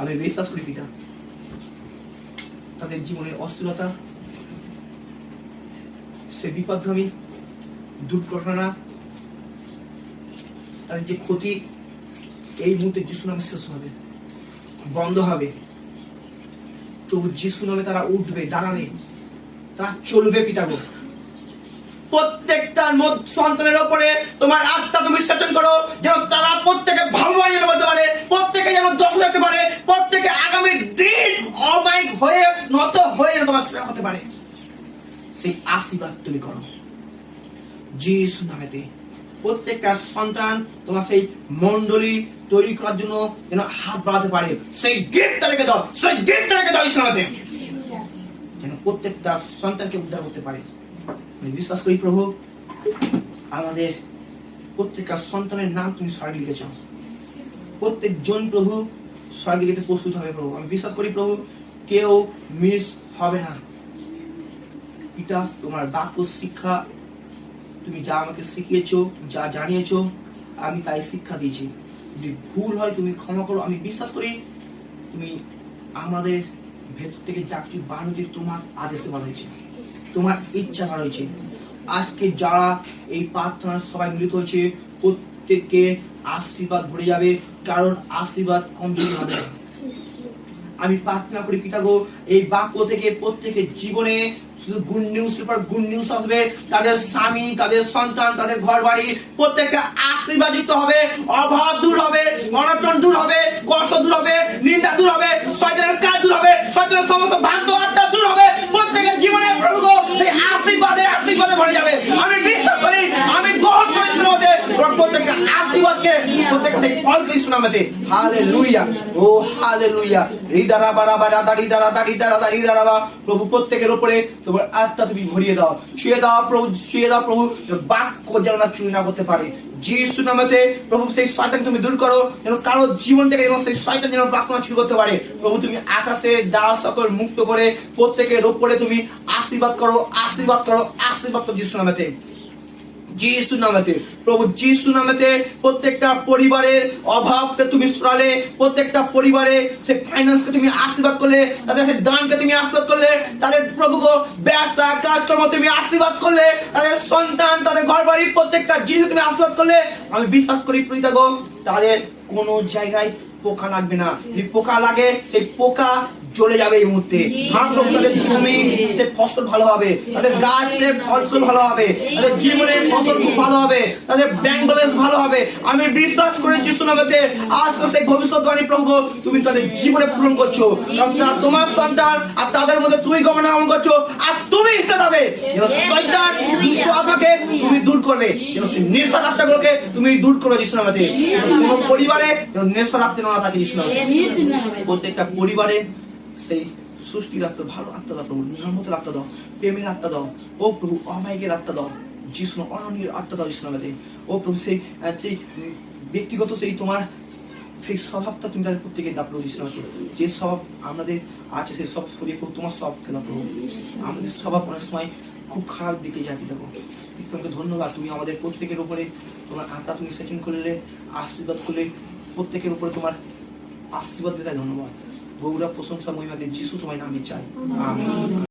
আমি বিশ্বাস করি পিতা। তাদের জীবনের অস্থিরতা, সে বিপদগামী দুর্ঘটনা, তাদের যে ক্ষতি, এই মুহূর্তে যিশু নামে শেষ হবে, বন্ধ হবে। প্রভু যিশু নামে তারা উঠবে, দাঁড়াবে, তারা চলবে পিতাগো প্রত্যেকটা সন্তানের ওপরে তোমার আত্মা তুমি সেচন করো, যেন তারা প্রত্যেকে ভালোবাসা যেন বলতে পারে প্রত্যেকে যেন দশ হতে পারে প্রত্যেকে আগামী দিন অমায়িক হয়ে নত হয়ে হতে পারে। সেই আশীর্বাদ তুমি করো। যিশু নামেতে প্রত্যেকটা সন্তান তোমার সেই মন্ডলী তৈরি করার জন্য যেন হাত বাড়াতে পারে। সেই গিফটটা রেখে দাও, সেই গিফটটা রেখে দাও ইসলামেতে যেন প্রত্যেকটা সন্তানকে উদ্ধার করতে পারে। আমি বিশ্বাস করি প্রভু, আমাদের প্রত্যেকটা সন্তানের নাম তুমি স্বর্গে লিখেছ। প্রত্যেকজন প্রভু স্বর্গে যেতে প্রস্তুত হবে প্রভু। আমি বিশ্বাস করি প্রভু, কেউ মিস হবে না। পিতা, তোমার বাক্য শিক্ষা। তুমি যা আমাকে শিখিয়েছো, যা জানিয়েছো, আমি তাই শিক্ষা দিয়েছি। যদি ভুল হয়, তুমি ক্ষমা করো। আমি বিশ্বাস করি, তুমি আমাদের ভেতর থেকে যা কিছু বার হয়েছে, তোমার আদেশে বার হয়েছে। তোমার ইচ্ছা বার হয়েছে। আজকে যারা এই প্রার্থনার সবাই মিলিত হয়েছে, প্রত্যেককে আশীর্বাদ ভরে যাবে। কারণ আশীর্বাদ কমজোরি হবে। আমি প্রার্থনা করি, পিতা গো, এই বাক্য থেকে প্রত্যেকের জীবনে শুধু গুড নিউজ পর গুড নিউজ আসবে। তাদের স্বামী, তাদের সন্তান, তাদের ঘর বাড়ি প্রত্যেকটা হবে। অভাব দূর হবে, অনটন দূর হবে, কষ্ট দূর হবে, নিন্দা দূর হবে, শয়তানের কাজ দূর হবে, শয়তানের সমস্ত ভ্রান্ত আত্মা দূর হবে। প্রত্যেকের জীবনে প্রভু আশীর্বাদে আশীর্বাদে ভরে যাবে। আমি বিশ্বাস করি, আমি গ্রহণ প্রত্যেকটা আশীর্বাদকে প্রত্যেকটা হালে লুইয়া ও হালে লুইয়া রিদারা বারা বারা দাড়ি দাঁড়া দাড়ি দাঁড়া দাড়ি দাঁড়াবা প্রভু প্রত্যেকের উপরে তোমার আত্মা তুমি ভরিয়ে দাও ছুঁয়ে দাও প্রভু ছুঁয়ে দাও প্রভু বাক্য যেন না চুরি না করতে পারে যিশু নামেতে প্রভু সেই শয়তান তুমি দূর করো যেন কারও জীবন থেকে যেন সেই শয়তান যেন বাক্য চুরি করতে পারে প্রভু তুমি আকাশে দ্বার সকল মুক্ত করে প্রত্যেকের উপরে তুমি আশীর্বাদ করো আশীর্বাদ করো আশীর্বাদ করো যিশু নামেতে যিশু নামেতে। প্রভু যিশু নামেতে প্রত্যেকটা পরিবারের অভাবকে তুমি সরালে, প্রত্যেকটা পরিবারে সে ফাইন্যান্সকে তুমি আশীর্বাদ করলে, তাদের সে দানকে তুমি আশীর্বাদ করলে, তাদের প্রভু গো ব্যবসা, কাজকর্ম তুমি আশীর্বাদ করলে, তাদের সন্তান, তাদের ঘর বাড়ি প্রত্যেকটা জিনিস তুমি আশীর্বাদ করলে। আমি বিশ্বাস করি, প্রীতা গো তাদের কোনো জায়গায় পোকা লাগবে না। যদি পোকা লাগে, সেই পোকা চলে যাবে এই মুহূর্তে। মাত্র তাদের জমি, সে ফসল ভালো হবে। তাদের গাছের ফসল ভালো হবে। তাদের জীবনের ফসল খুব ভালো হবে। তাদের ব্যাংক ব্যালেন্স ভালো হবে। আমি বিশ্বাস করে যিশু নামেতে আজকে সেই ভবিষ্যৎবাণী প্রভু তুমি তাদের জীবনে পূরণ করছ। কারণ তারা তোমার সন্তান, আর তাদের মধ্যে তুমি গমনাগমন করছ, আর তুমি যেন শয়তান আত্মাকে তুমি দূর করবে। নেশার আত্মাগুলোকে তুমি দূর করবে যিশু নামেতে কোনো পরিবারে নেশার আত্মা না থাকে যিশু নামেতে প্রত্যেকটা পরিবারে সেই সৃষ্টির আত্মা, ভালো আত্মা দাও প্রভু নিরামতের আত্মা দাও, প্রেমের আত্মা দাও। ও প্রভু, অমায়িকের আত্মা দাও যিশু অননীয় আত্মা দাও ইসলামেতে ও প্রভু, সেই সেই ব্যক্তিগত, সেই তোমার সেই স্বভাবটা তুমি তাদের প্রত্যেকে দাও প্রভু ইসলামকে যে স্বভাব আমাদের আছে, সেই সব সরিয়ে প্রভু তোমার স্বভাবকে দাও প্রভু আমাদের স্বভাব অনেক সময় খুব খারাপ দিকে যাতে দেবো তোমাকে ধন্যবাদ, তুমি আমাদের প্রত্যেকের উপরে তোমার আত্মা তুমি সেটিং করলে, আশীর্বাদ করলে, প্রত্যেকের উপরে তোমার আশীর্বাদ দিতে ধন্যবাদ। গৌরব প্রশংসা মহিমাদের যিশু তোমায় নামে চাই। আমিন।